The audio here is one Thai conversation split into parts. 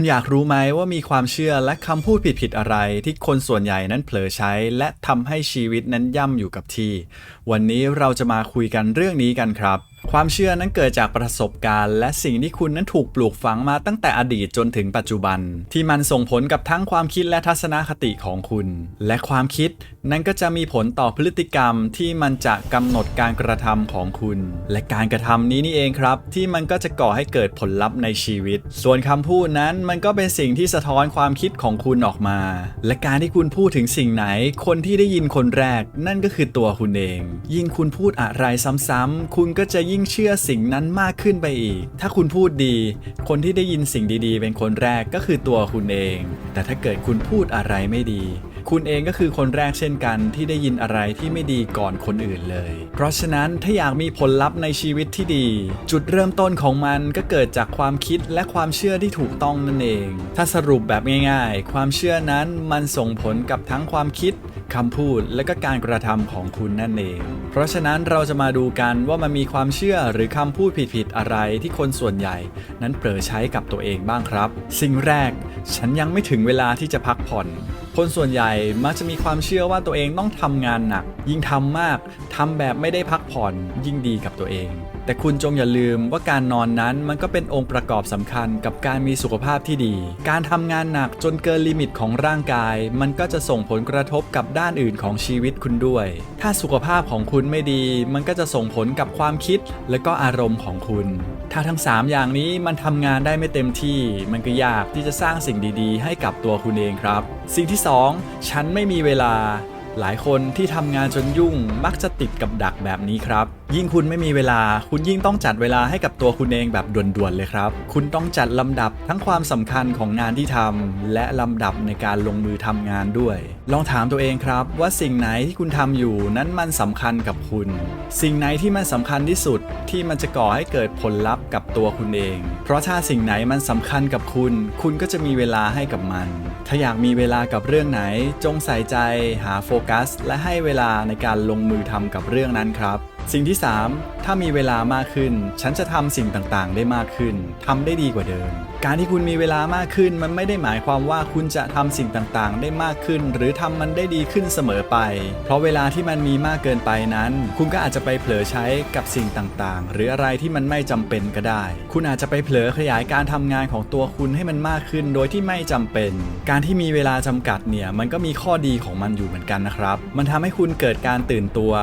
คุณอยากรู้ไหมว่ามีความเชื่อและคำพูดผิดๆอะไร ที่คนส่วนใหญ่นั้นเผลอใช้ และทำให้ชีวิตนั้นย่ำอยู่กับที่ วันนี้เราจะมาคุยกันเรื่องนี้กันครับ ความเชื่อนั้นเกิดจากประสบการณ์ และสิ่งที่คุณนั้นถูกปลูกฝังมาตั้งแต่อดีตจนถึงปัจจุบัน ที่มันส่งผลกับทั้งความคิดและทัศนคติของคุณ และความคิดนั้นก็จะมีผลต่อพฤติกรรมที่มันจะกำหนดการกระทำของคุณ และการกระทำนี้นี่เองครับ ที่มันก็จะก่อให้เกิดผลลัพธ์ในชีวิต ส่วนคำพูดนั้นมันก็เป็นสิ่งที่สะท้อนความคิดของคุณออกมา และการที่คุณพูดถึงสิ่งไหน คนที่ได้ยินคนแรก นั่นก็คือตัวคุณเอง ยิ่งคุณพูดอะไรซ้ำๆคุณก็จะยิ่งเชื่อสิ่งนั้นมากขึ้นไปอีก ถ้าคุณพูดดี คนที่ได้ยินสิ่งดีๆ เป็นคนแรกก็คือตัวคุณเอง แต่ถ้าเกิดคุณพูดอะไรไม่ดี คุณเองก็คือคนแรกเช่นกันที่ได้ยินอะไรที่ไม่ดีก่อนคนอื่นเลย เพราะฉะนั้นถ้าอยากมีผลลัพธ์ในชีวิตที่ดี จุดเริ่มต้นของมันก็เกิดจากความคิดและความเชื่อที่ถูกต้องนั่นเอง ถ้าสรุปแบบง่ายๆ ความเชื่อนั้นมันส่งผลกับทั้งความคิดคำพูดและก็การกระทำของคุณนั่นเอง เพราะฉะนั้นเราจะมาดูกันว่ามันมีความเชื่อหรือคำพูดผิดๆอะไรที่คนส่วนใหญ่ นั้นเผลอใช้กับตัวเองบ้างครับ สิ่งแรก ฉันยังไม่ถึงเวลาที่จะพักผ่อน คนส่วนใหญ่มักจะมีความเชื่อว่าตัวเองต้องทำงานหนัก ยิ่งทำมากทำแบบไม่ได้พักผ่อนยิ่งดีกับตัวเอง แต่คุณจงอย่าลืมว่าการนอนนั้นมันก็เป็นองค์ประกอบสำคัญกับการมีสุขภาพที่ดี การทำงานหนักจนเกินลิมิตของร่างกาย มันก็จะส่งผลกระทบกับด้านอื่นของชีวิตคุณด้วย ถ้าสุขภาพของคุณไม่ดี มันก็จะส่งผลกับความคิดและก็อารมณ์ของคุณ ถ้าทั้ง 3 อย่างนี้มันทำงานได้ไม่เต็มที่ มันก็ยากที่จะสร้างสิ่งดี ๆ ให้กับตัวคุณเองครับ สิ่งที่ 2 ฉันไม่มีเวลา หลายคนที่ทำงานจนยุ่งมักจะติดกับดักแบบนี้ครับ ยิ่งคุณไม่มีเวลา คุณยิ่งต้องจัดเวลาให้กับตัวคุณเองแบบด่วนๆเลยครับ คุณต้องจัดลำดับทั้งความสำคัญของงานที่ทำและลำดับในการลงมือทำงานด้วย ลองถามตัวเองครับ ว่าสิ่งไหนที่คุณทำอยู่นั้นมันสำคัญกับคุณ สิ่งไหนที่มันสำคัญที่สุดที่มันจะก่อให้เกิดผลลัพธ์กับตัวคุณเอง เพราะถ้าสิ่งไหนมันสำคัญกับคุณ คุณก็จะมีเวลาให้กับมัน ถ้าอยากมีเวลากับเรื่องไหน จงใส่ใจ หาโฟกัส และให้เวลาในการลงมือทำกับเรื่องนั้นครับ สิ่งที่ 3 ถ้ามีเวลามากขึ้น ฉันจะทำสิ่งต่างๆ ได้มากขึ้นทำได้ดีกว่าเดิม การที่คุณมีเวลามากขึ้นมันไม่ได้หมายความว่าคุณจะทำสิ่งต่างๆ ได้มากขึ้น หรือทำมันได้ดีขึ้นเสมอไป เพราะเวลาที่มันมีมากเกินไปนั้น คุณก็อาจจะไปเผลอใช้กับสิ่งต่างๆ หรืออะไรที่มันไม่จำเป็นก็ได้ คุณอาจจะไปเผลอขยายการทำงานของตัวคุณให้มันมากขึ้น โดยที่ไม่จำเป็น การที่มีเวลาจำกัดเนี่ยมันก็มีข้อดีของมันอยู่เหมือนกันนะครับ มันทำให้คุณเกิดการตื่นตัว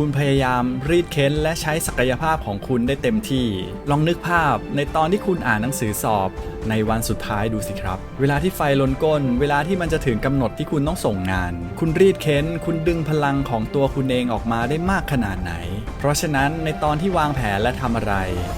คุณพยายามรีดเค้นและใช้ศักยภาพของคุณได้เต็มที่ ลองนึกภาพในตอนที่คุณอ่านหนังสือสอบ ในวันสุดท้ายดูสิครับ เวลาที่ไฟลนก้น เวลาที่มันจะถึงกำหนดที่คุณต้องส่งงาน คุณรีดเค้น คุณดึงพลังของตัวคุณเองออกมาได้มากขนาดไหน เพราะฉะนั้นในตอนที่วางแผนและทำอะไร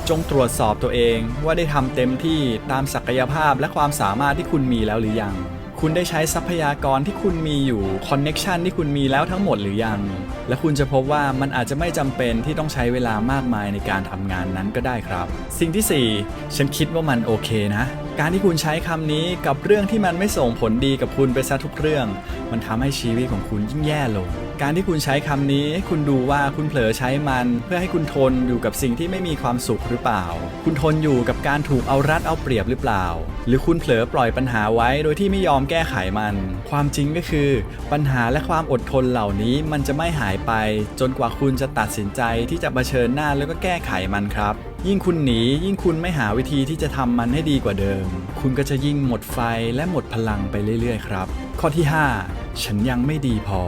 จงตรวจสอบตัวเองว่าได้ทำเต็มที่ตามศักยภาพและความสามารถที่คุณมีแล้วหรือยัง คุณได้ใช้ทรัพยากรที่คุณมีอยู่คอนเน็ชันที่คุณมีแล้วทั้งหมดหรือยัง และคุณจะพบว่ามันอาจจะไม่จำเป็นที่ต้องใช้เวลามากมายในการทำงานนั้นก็ได้ครับ สิ่งที่ 4 ฉันคิดว่ามันโอเคนะ การที่คุณใช้คำนี้กับเรื่องที่มันไม่ส่งผลดีกับคุณไปซะทุกเรื่อง มันทำให้ชีวิตของคุณยิ่งแย่ลง การที่คุณใช้คำนี้ให้คุณดูว่าคุณเผลอใช้มัน เพื่อให้คุณทนอยู่กับสิ่งที่ไม่มีความสุขหรือเปล่า คุณทนอยู่กับการถูกเอารัดเอาเปรียบหรือเปล่า หรือคุณเผลอปล่อยปัญหาไว้โดยที่ไม่ยอมแก้ไขมัน ความจริงก็คือ ปัญหาและความอดทนเหล่านี้มันจะไม่หายไป จนกว่าคุณจะตัดสินใจที่จะเผชิญหน้าแล้วก็แก้ไขมันครับ ยิ่งคุณหนียิ่งคุณไม่หาวิธีที่จะทำมันให้ดีกว่าเดิม คุณก็จะยิ่งหมดไฟและหมดพลังไปเรื่อย ๆ ครับ ข้อที่ 5 ฉันยังไม่ดีพอ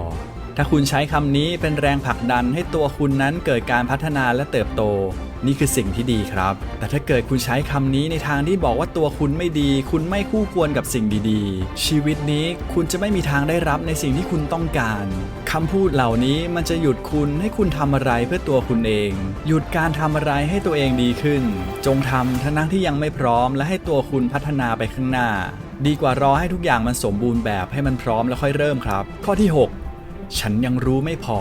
ถ้าคุณใช้คำนี้เป็นแรงผลักดันให้ตัวคุณนั้นเกิดการพัฒนาและเติบโต นี่คือสิ่งที่ดีครับ แต่ถ้าเกิดคุณใช้คำนี้ในทางที่บอกว่าตัวคุณไม่ดี คุณไม่คู่ควรกับสิ่งดีๆ ชีวิตนี้คุณจะไม่มีทางได้รับในสิ่งที่คุณต้องการคำพูดเหล่านี้มันจะหยุดคุณให้คุณทำอะไรเพื่อตัวคุณเอง หยุดการทำอะไรให้ตัวเองดีขึ้น จงทำทั้งที่ยังไม่พร้อม และให้ตัวคุณพัฒนาไปข้างหน้า ดีกว่ารอให้ทุกอย่างมันสมบูรณ์แบบให้มันพร้อมแล้วค่อยเริ่มครับ ข้อที่ 6 ฉันยังรู้ไม่พอ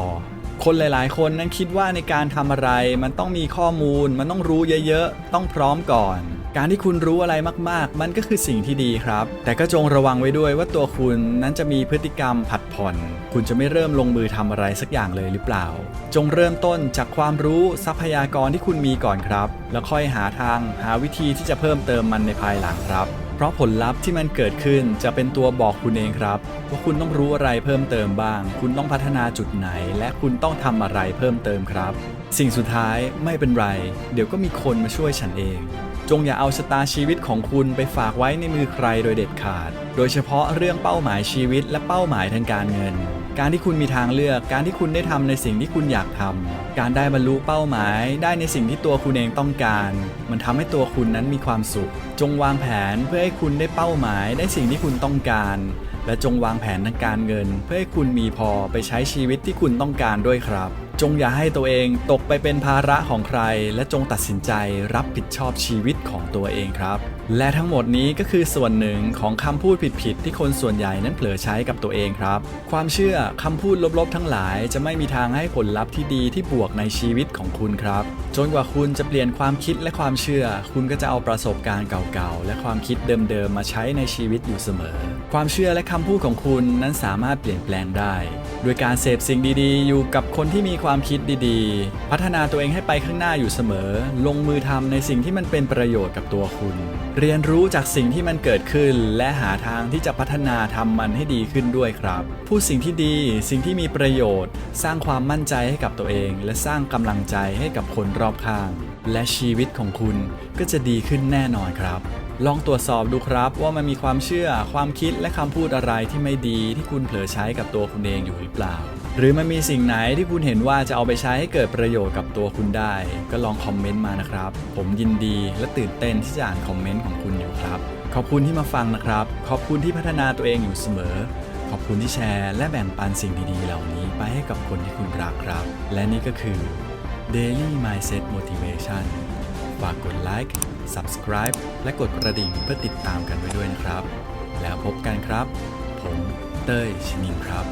คนหลาย ๆ คนนั้นคิดว่าในการทำอะไร มันต้องมีข้อมูล มันต้องรู้เยอะ ๆ ต้องพร้อมก่อน การที่คุณรู้อะไรมาก ๆ มันก็คือสิ่งที่ดีครับ แต่ก็จงระวังไว้ด้วยว่าตัวคุณนั้นจะมีพฤติกรรมผัดผ่อน คุณจะไม่เริ่มลงมือทำอะไรสักอย่างเลยหรือเปล่า จงเริ่มต้นจากความรู้ทรัพยากรที่คุณมีก่อนครับ แล้วค่อยหาทางหาวิธีที่จะเพิ่มเติมมันในภายหลังครับ เพราะผลลัพธ์ที่มันเกิดขึ้นจะเป็นตัวบอกคุณเองครับ ว่าคุณต้องรู้อะไรเพิ่มเติมบ้าง คุณต้องพัฒนาจุดไหน และคุณต้องทำอะไรเพิ่มเติมครับ สิ่งสุดท้ายไม่เป็นไร เดี๋ยวก็มีคนมาช่วยฉันเอง จงอย่าเอาชะตาชีวิตของคุณไปฝากไว้ในมือใครโดยเด็ดขาด โดยเฉพาะเรื่องเป้าหมายชีวิตและเป้าหมายทางการเงิน การที่คุณมีทางเลือก การที่คุณได้ทำในสิ่งที่คุณอยากทำการได้บรรลุเป้าหมาย ได้ในสิ่งที่ตัวคุณเองต้องการ มันทำให้ตัวคุณนั้นมีความสุข จงวางแผนเพื่อให้คุณได้เป้าหมาย ได้สิ่งที่คุณต้องการ และจงวางแผนทางการเงิน เพื่อให้คุณมีพอไปใช้ชีวิตที่คุณต้องการด้วยครับ จงอย่าให้ตัวเองตกไปเป็นภาระของใคร และจงตัดสินใจรับผิดชอบชีวิตของตัวเองครับ และทั้งหมดนี้ก็คือส่วนหนึ่งของคำพูดผิดๆที่คนส่วนใหญ่นั้นเผลอใช้กับตัวเองครับ ความเชื่อคำพูดลบๆ ทั้งหลายจะไม่มีทางให้ผลลัพธ์ที่ดีที่บวกในชีวิตของคุณครับ จนกว่าคุณจะเปลี่ยนความคิดและความเชื่อ คุณก็จะเอาประสบการณ์เก่าๆ และความคิดเดิมๆมาใช้ในชีวิตอยู่เสมอ ความเชื่อและคำพูดของคุณนั้นสามารถเปลี่ยนแปลงได้ โดยการเสพสิ่งดีๆ อยู่กับคนที่มีความคิดดีๆ พัฒนาตัวเองให้ไปข้างหน้าอยู่เสมอ ลงมือทำในสิ่งที่มันเป็นประโยชน์กับตัวคุณ เรียนรู้จากสิ่งที่มันเกิดขึ้น และหาทางที่จะพัฒนาทำมันให้ดีขึ้นด้วยครับ พูดสิ่งที่ดี สิ่งที่มีประโยชน์ สร้างความมั่นใจให้กับตัวเอง และสร้างกำลังใจให้กับคนรอบข้าง และชีวิตของคุณก็จะดีขึ้นแน่นอนครับลองตรวจสอบดูครับว่ามันมีความเชื่อ ความคิดและคำพูดอะไรที่ไม่ดีที่คุณเผลอใช้กับตัวคุณเองอยู่หรือเปล่า หรือมันมีสิ่งไหนที่คุณเห็นว่าจะเอาไปใช้ให้เกิดประโยชน์กับตัวคุณได้ ก็ลองคอมเมนต์มานะครับ ผมยินดีและตื่นเต้นที่จะอ่านคอมเมนต์ของคุณอยู่ครับ ขอบคุณที่มาฟังนะครับ ขอบคุณที่พัฒนาตัวเองอยู่เสมอ ขอบคุณที่แชร์ และแบ่งปันสิ่งดีๆ เหล่านี้ไปให้กับคนที่คุณรักครับ และนี่ก็คือ Daily Mindset Motivation ฝากกดไลค์ Subscribe และกดกระดิ่งเพื่อติดตามกันไว้ด้วยนะครับ แล้วพบกันครับ ผมเต้ยชินินครับ